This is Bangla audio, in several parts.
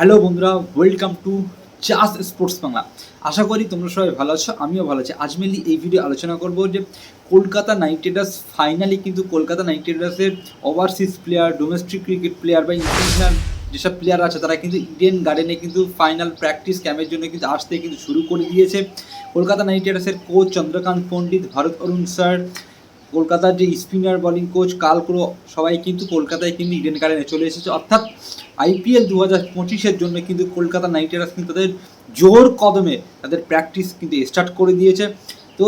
হ্যালো বন্ধুরা ওয়েলকাম টু চাস স্পোর্টস বাংলা আশা করি তোমরা সবাই ভালো আছো, আমিও ভালো আছি। আজ মেনলি এই ভিডিও আলোচনা করব যে কলকাতা নাইট রাইডার্স ফাইনালি কিন্তু কলকাতা নাইট রাইডার্সের overseas player domestic cricket player বা ইন্টারন্যাশনাল যেসব প্লেয়ার আছে, তারা কিন্তু ইডেন গার্ডেনে কিন্তু ফাইনাল প্র্যাকটিস ক্যাম্পের জন্য কিন্তু আসতে কিন্তু শুরু করে দিয়েছে। কলকাতা নাইট রাইডার্সের কোচ চন্দ্রকান্ত পণ্ডিত, ভারত অরুণ স্যার কলকাতার যে স্পিনার বলিং কোচ কালক্রো সবাই কিন্তু কলকাতায় কিন্তু ইডেন গার্ডেনে চলে এসেছে। অর্থাৎ আইপিএল দু হাজার পঁচিশের জন্য কিন্তু কলকাতা নাইট রাইডার্স কিন্তু তাদের জোর কদমে তাদের প্র্যাকটিস কিন্তু স্টার্ট করে দিয়েছে। তো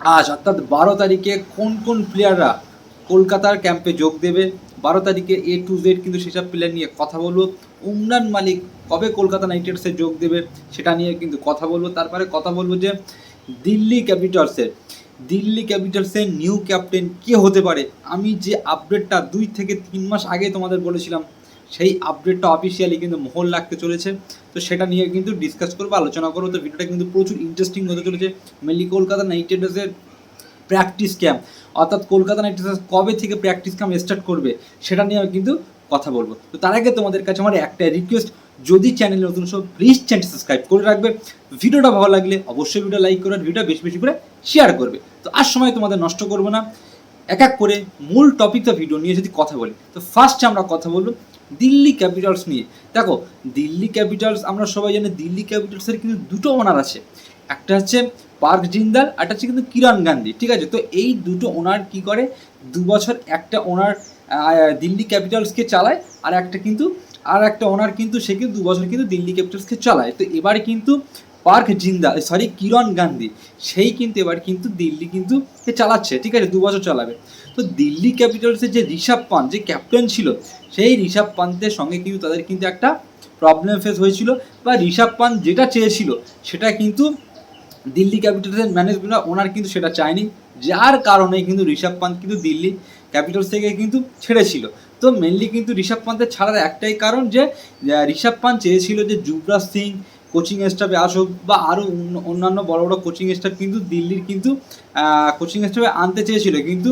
আজ অর্থাৎ বারো তারিখে কোন কোন প্লেয়াররা কলকাতার ক্যাম্পে যোগ দেবে? বারো তারিখে এ টু জেড কিন্তু সেসব প্লেয়ার নিয়ে কথা বলব। উমরান মালিক কবে কলকাতা নাইট রাইডার্সে যোগ দেবে সেটা নিয়ে কিন্তু কথা বলব। তারপরে কথা বলব যে দিল্লি ক্যাপিটালসের দিল্লি ক্যাপিটালসের নিউ ক্যাপ্টেন কে হতে পারে? আমি যে আপডেটটা দুই থেকে তিন মাস আগে তোমাদের বলেছিলাম, সেই আপডেটটা অফিসিয়ালি কিন্তু মোহর লাগতে চলেছে। তো সেটা নিয়ে কিন্তু ডিসকাস করব, আলোচনা করব। তো ভিডিওটা কিন্তু প্রচুর ইন্টারেস্টিং হতে চলেছে। মেনলি কলকাতা নাইট রাইডার্সের প্র্যাকটিস ক্যাম্প অর্থাৎ কলকাতা নাইট রাইডার্স কবে থেকে প্র্যাকটিস ক্যাম্প স্টার্ট করবে, সেটা নিয়ে আমি কিন্তু কথা বলব। তো তার আগে তোমাদের কাছে আমার একটা রিকোয়েস্ট যদি চ্যানেল নতুন সব প্লিজ চ্যানেল সাবস্ক্রাইব করে রাখবে। ভিডিওটা ভালো লাগলে অবশ্যই ভিডিও লাইক করে ভিডিওটা বেশি বেশি করে শেয়ার করবে। তো আর সময় তোমাদের নষ্ট করব না। এক এক করে মূল টপিকটা ভিডিও নিয়ে যদি কথা বলি, তো ফার্স্ট আমরা কথা বলব দিল্লি ক্যাপিটালস নিয়ে। দেখো, দিল্লি ক্যাপিটালস আমরা সবাই জানি দিল্লি ক্যাপিটালসের কিন্তু দুটো ওনার আছে। একটা হচ্ছে পার্ক জিন্দাল, আর হচ্ছে কিন্তু কিরণ গান্ধী, ঠিক আছে? তো এই দুটো ওনার কি করে? দু বছর একটা ওনার দিল্লি ক্যাপিটালসকে চালায়, আর একটা কিন্তু আর একটা ওনার কিন্তু, সে কিন্তু দু বছর কিন্তু দিল্লি ক্যাপিটালসকে চালায়। তো এবার কিন্তু পার্ক জিন্দা সরি কিরণ গান্ধী, সেই কিন্তু এবার কিন্তু দিল্লি কিন্তু চালাচ্ছে, ঠিক আছে দু বছর চালাবে। তো দিল্লি ক্যাপিটালসের যে ঋষভ পান্ত যে ক্যাপ্টেন ছিল, সেই ঋষভ পান্তের সঙ্গে কিন্তু তাদের কিন্তু একটা প্রবলেম ফেস হয়েছিল। বা ঋষভ পান্ত যেটা চেয়েছিল, সেটা কিন্তু দিল্লি ক্যাপিটালসের ম্যানেজমেন্ট ওনার কিন্তু সেটা চায়নি। যার কারণে কিন্তু ঋষভ পান্ত কিন্তু দিল্লি ক্যাপিটালস থেকে কিন্তু ছেড়েছিল। তো মেনলি কিন্তু ঋষভ পান্তের ছাড়ার একটাই কারণ যে ঋষভ পান্ত চেয়েছিল যে যুবরাজ সিং কোচিং স্টাফে আসুক বা আরও অন্যান্য বড় বড় কোচিং স্টাফ কিন্তু দিল্লির কিন্তু কোচিং স্টাফে আনতে চেয়েছিল। কিন্তু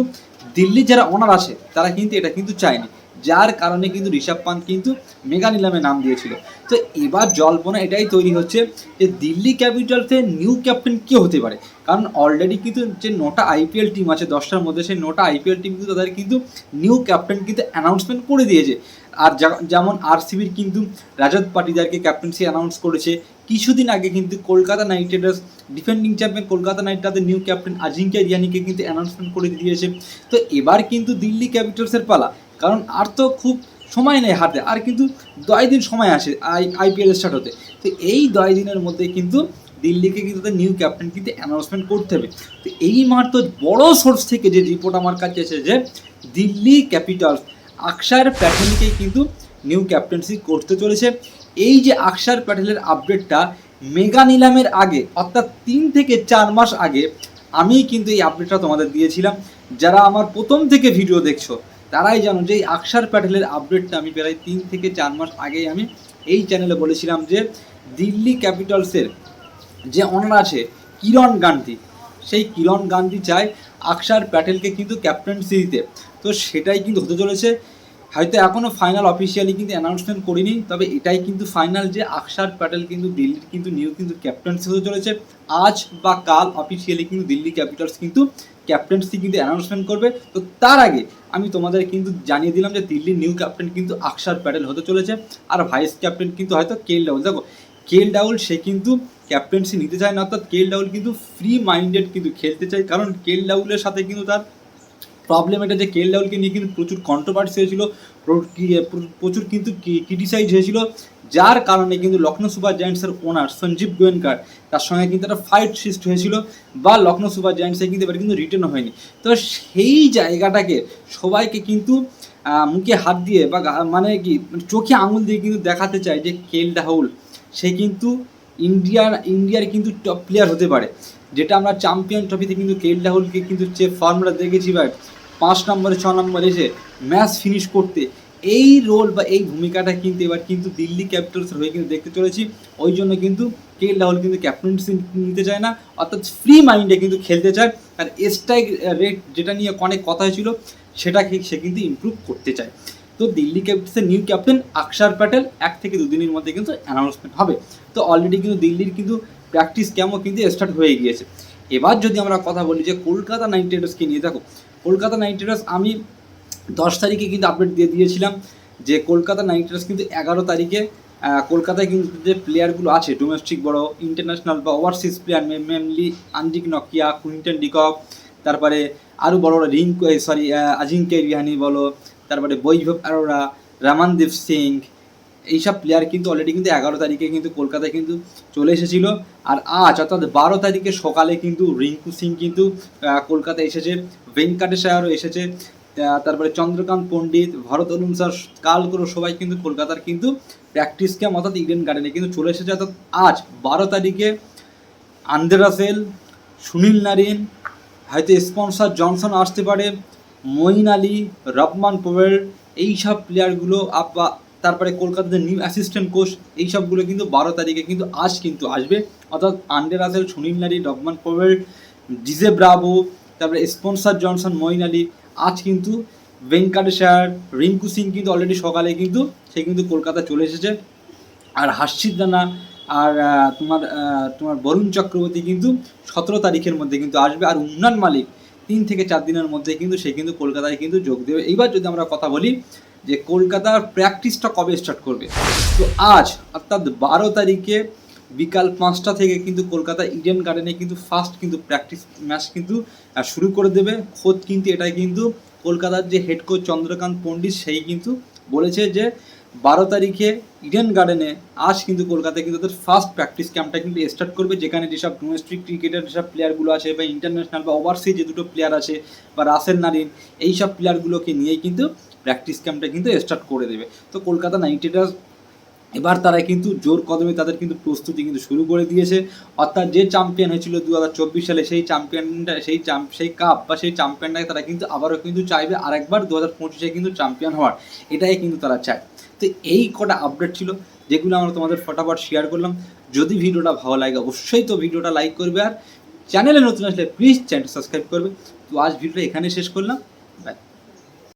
দিল্লির যারা ওনার আছে, তারা কিন্তু এটা কিন্তু চায়নি। যার কারণে কিন্তু ঋষভ পান্ত কিন্তু মেগা নিলামে নাম দিয়েছিল। তো এবার জল্পনা এটাই তৈরি হচ্ছে যে দিল্লি ক্যাপিটালসের নিউ ক্যাপ্টেন কে হতে পারে? কারণ অলরেডি কিন্তু যে নটা আইপিএল টিম আছে, দশটার মধ্যে সেই নটা আইপিএল টিম কিন্তু তাদের কিন্তু নিউ ক্যাপ্টেন কিন্তু অ্যানাউন্সমেন্ট করে দিয়েছে। আর যেমন আরসিবির কিন্তু রাজত পাটিদারকে ক্যাপ্টেন্সি অ্যানাউন্স করেছে। কিছুদিন আগে কিন্তু Kolkata Knight Riders defending champion Kolkata Knight রাইডার্সের নিউ ক্যাপ্টেন আজিঙ্ক্য রিয়ানিকে কিন্তু অ্যানাউন্সমেন্ট করে দিয়েছে। তো এবার কিন্তু দিল্লি ক্যাপিটালসের পালা। কারণ আর তো খুব সময় নেই হাতে, আর কিন্তু দশ দিন সময় আসে আই আইপিএল স্টার্ট হতে। তো এই দশ দিনের মধ্যে কিন্তু দিল্লিকে কিন্তু তাদের নিউ ক্যাপ্টেন কিন্তু অ্যানাউন্সমেন্ট করতে হবে। তো এই মাত্র বড় সোর্স থেকে যে রিপোর্ট আমার কাছে এসেছে যে দিল্লি ক্যাপিটালস আকসার প্যাটেলকে কিন্তু নিউ ক্যাপ্টেন্সি করতে চলেছে। এই যে আকসার প্যাটেলের আপডেটটা মেগা নিলামের আগে, অর্থাৎ তিন থেকে চার মাস আগে, আমি কিন্তু এই আপডেটটা তোমাদের দিয়েছিলাম। যারা আমার প্রথম থেকে ভিডিও দেখছ তারাই জানো যে এই আকসার প্যাটেলের আপডেটটা আমি প্রায় তিন থেকে চার মাস আগেই আমি এই চ্যানেলে বলেছিলাম যে দিল্লি ক্যাপিটালসের যে অনার আছে, কিরণ গান্ধী, সেই কিরণ গান্ধী চায় আকসার প্যাটেলকে কিন্তু ক্যাপ্টেন্সি দিতে তো সেটাই কিন্তু হতে চলেছে। হয়তো এখনও ফাইনাল অফিসিয়ালি কিন্তু অ্যানাউন্সমেন্ট করিনি, তবে এটাই কিন্তু ফাইনাল যে আকসার প্যাটেল কিন্তু দিল্লির কিন্তু নিউ কিন্তু ক্যাপ্টেন্সি হতে চলেছে। আজ বা কাল অফিসিয়ালি কিন্তু দিল্লি ক্যাপিটালস কিন্তু ক্যাপ্টেন্সি কিন্তু অ্যানাউন্সমেন্ট করবে। তো তার আগে আমি তোমাদের কিন্তু জানিয়ে দিলাম যে দিল্লির নিউ ক্যাপ্টেন কিন্তু আকসার প্যাটেল হতে চলেছে। আর ভাইস ক্যাপ্টেন কিন্তু হয়তো কেল ডাউল। দেখো কেল ডাউল, সে কিন্তু ক্যাপ্টেন্সি নিতে চায় না, অর্থাৎ কেল ডাউল কিন্তু ফ্রি মাইন্ডেড কিন্তু খেলতে চায়। কারণ কেল ডাউলের সাথে কিন্তু তার প্রবলেম এটা যে কেল ডাউলকে নিয়ে কিন্তু প্রচুর কন্ট্রোভার্সি হয়েছিল প্রচুর কিন্তু ক্রিটিসাইজ হয়েছিল, যার কারণে কিন্তু লখনৌ সুপার জায়ান্টসের ওনার সঞ্জীব গোয়েনকার, তার সঙ্গে কিন্তু একটা ফাইট সৃষ্টি হয়েছিল বা লখনৌ সুপার জায়ান্টসে কিন্তু এবার কিন্তু রিটার্ন হয়নি। তো সেই জায়গাটাকে সবাইকে কিন্তু মুখে হাত দিয়ে বা মানে কি চোখে আঙুল দিয়ে কিন্তু দেখাতে চায় যে কেল রাহুল সে কিন্তু ইন্ডিয়ার ইন্ডিয়ার কিন্তু টপ প্লেয়ার হতে পারে, যেটা আমরা চ্যাম্পিয়ন ট্রফিতে কিন্তু কেল রাহুলকে কিন্তু যে ফর্মটা দেখেছি বা পাঁচ নম্বরে, ছ নম্বরে এসে ম্যাচ ফিনিশ করতে এই রোল বা এই ভূমিকাটা কিন্তু এবার কিন্তু দিল্লি ক্যাপিটালসের হয়ে কিন্তু দেখতে চলেছি। ওই জন্য কিন্তু কে রাহুল কিন্তু ক্যাপ্টেন্সি নিতে চায় না, অর্থাৎ ফ্রি মাইন্ডে কিন্তু খেলতে চায়। আর স্ট্রাইক রেট যেটা নিয়ে অনেক কথা হয়েছিল সেটাকে সে কিন্তু ইমপ্রুভ করতে চায়। তো দিল্লি ক্যাপিটালসের নিউ ক্যাপ্টেন আকসার প্যাটেল, এক থেকে দুদিনের মধ্যে কিন্তু অ্যানাউন্সমেন্ট হবে। তো অলরেডি কিন্তু দিল্লির কিন্তু প্র্যাকটিস ক্যাম্পও কিন্তু স্টার্ট হয়ে গিয়েছে। এবার যদি আমরা কথা বলি যে কলকাতা নাইট রাইডার্সকে নিয়ে, দেখো কলকাতা নাইট রাইডার্স আমি দশ তারিখে কিন্তু আপডেট দিয়ে দিয়েছিলাম যে কলকাতা নাইট রাইডার্স কিন্তু এগারো তারিখে কলকাতায় কিন্তু যে প্লেয়ারগুলো আছে ডোমেস্টিক বড় ইন্টারন্যাশনাল বা ওভারসিজ প্লেয়ার মেনলি আন্ডিক নকিয়া কুইন্টন ডিকক তারপরে আরও বড় বড় রিঙ্ক সরি আজিঙ্কে রিহানি বলো, তারপরে বৈভব অরোরা, রামানদীপ সিং এইসব প্লেয়ার কিন্তু অলরেডি কিন্তু এগারো তারিখে কিন্তু কলকাতায় কিন্তু চলে এসেছিল। আর আজ অর্থাৎ বারো তারিখে সকালে কিন্তু রিঙ্কু সিং কিন্তু কলকাতায় এসেছে, ভেঙ্কাটেশ্বরও এসেছে তারপরে চন্দ্রকান্ত পণ্ডিত, ভরত অলুম স্যার কাল করে সবাই কিন্তু কলকাতার কিন্তু প্র্যাকটিস ক্যাম্প অর্থাৎ ইডেন গার্ডেনে কিন্তু চলে এসেছে। অর্থাৎ আজ বারো তারিখে আন্দ্রে রাসেল, সুনীল নারিন, হয়তো স্পন্সর জনসন আসতে পারে, মঈন আলী, রহমান পোয়েল এইসব প্লেয়ারগুলো আপ- তারপরে কলকাতাতে নিউ অ্যাসিস্ট্যান্ট কোচ এই সবগুলো কিন্তু বারো তারিখে কিন্তু আজ কিন্তু আসবে। অর্থাৎ Andre Russell Sunil Narine Rovman Powell DJ Bravo তারপরে স্পন্সর জনসন মঈন আলী আজ কিন্তু ভেঙ্কাটেশ্বর রিঙ্কু সিং কিন্তু অলরেডি সকালে কিন্তু, সে কিন্তু কলকাতা চলে এসেছে। আর হাসিদ দানা আর তোমার তোমার বরুণ চক্রবর্তী কিন্তু সতেরো তারিখের মধ্যে কিন্তু আসবে। আর উন্নয়ন মালিক তিন থেকে চার দিনের মধ্যে কিন্তু সে কিন্তু কলকাতায় কিন্তু যোগ দেবে। এইবার যদি আমরা কথা বলি যে কলকাতার প্র্যাকটিসটা কবে স্টার্ট করবে? তো আজ, অর্থাৎ বারো তারিখে বিকাল পাঁচটা থেকে কিন্তু কলকাতা ইডেন গার্ডেনে কিন্তু ফার্স্ট কিন্তু প্র্যাকটিস ম্যাচ কিন্তু শুরু করে দেবে। খোদ কিন্তু এটাই কিন্তু কলকাতার যে হেড কোচ চন্দ্রকান্ত পণ্ডিত, সেই কিন্তু বলেছে যে বারো তারিখে ইডেন গার্ডেনে আজ কিন্তু কলকাতায় কিন্তু তাদের ফার্স্ট প্র্যাকটিস ক্যাম্পটা কিন্তু স্টার্ট করবে, যেখানে যেসব ডোমেস্টিক ক্রিকেটের যেসব প্লেয়ারগুলো আছে, বা ইন্টারন্যাশনাল বা ওভারসিজ যে দুটো প্লেয়ার আছে, বা রাসেল নারিন এই সব প্লেয়ারগুলোকে নিয়েই কিন্তু প্র্যাকটিস ক্যাম্পটা কিন্তু স্টার্ট করে দেবে। তো কলকাতা নাইট রাইডার্স এবার তারা কিন্তু জোর কদমে তাদের কিন্তু প্রস্তুতি কিন্তু শুরু করে দিয়েছে। অর্থাৎ যে চ্যাম্পিয়ন হয়েছিল দু হাজার চব্বিশ সালে, সেই চ্যাম্পিয়নটা সেই সেই কাপ বা সেই চ্যাম্পিয়নটাকে তারা কিন্তু আবারও কিন্তু চাইবে আরেকবার দু হাজার পঁচিশে কিন্তু চ্যাম্পিয়ন হওয়ার। এটাই কিন্তু তারা চায়। তো এই কটা আপডেট ছিল, যেগুলো আমরা তোমাদের ফটাফট শেয়ার করলাম। যদি ভিডিওটা ভালো লাগে, অবশ্যই তো ভিডিওটা লাইক করবে আর চ্যানেলে নতুন আসলে প্লিজ চ্যানেল সাবস্ক্রাইব করবে। তো আজ ভিডিওটা এখানে শেষ করলাম। বাই